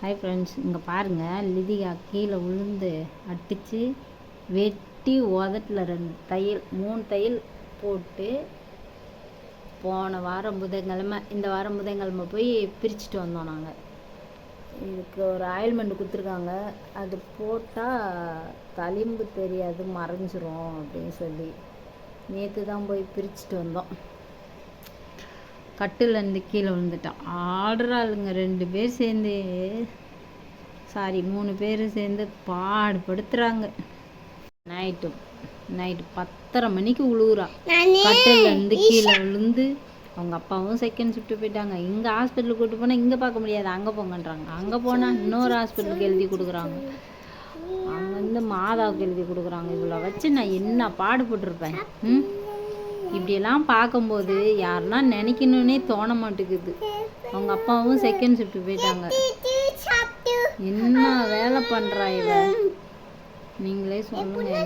Hi friends இங்கே பாருங்கள் லிதிகா கீழே விழுந்து அடித்து வெட்டி உதட்டில் ரெண்டு தையல் மூணு தையல் போட்டு போன வாரம் புதன்கிழமை இந்த வாரம் புதன்கிழமை போய் பிரிச்சுட்டு வந்தோம் நாங்கள் இதுக்கு ஒரு ஆயில்மெண்ட் கொடுத்துருக்காங்க. அது போட்டால் தளிம்பு தெரியாது மறைஞ்சிரும் அப்படின்னு சொல்லி. நேற்று தான் போய் பிரிச்சுட்டு வந்தோம். கட்டிலேருந்து கீழே விழுந்துட்டான் ஆடுற ஆளுங்க ரெண்டு பேர் சேர்ந்து. சாரி மூணு பேர் சேர்ந்து பாடுபடுத்துகிறாங்க நைட்டு நைட்டு பத்தரை மணிக்கு உழுவுறா. கட்டிலேருந்து கீழே விழுந்து அவங்க அப்பாவும் செகண்ட் ஷிஃப்ட் போயிட்டாங்க. இங்கே ஹாஸ்பிட்டலுக்கு கூட்டு போனால் இங்கே பார்க்க முடியாது அங்கே போங்கன்றாங்க. அங்கே போனால் இன்னொரு ஹாஸ்பிட்டலுக்கு எழுதி கொடுக்குறாங்க. அங்கே வந்து மாதாவுக்கு எழுதி கொடுக்குறாங்க. இவ்வளோ வச்சு நான் என்ன பாடுபட்டிருப்பேன்? ம்? இப்படியெல்லாம் பார்க்கும்போது யாருன்னா நினைக்கணுன்னே தோண மாட்டேங்குது. அவங்க அப்பாவும் செகண்ட் ஷிஃப்ட் போயிட்டாங்க. என்ன வேலை பண்ணுறா இவ? நீங்களே சொல்லுங்க.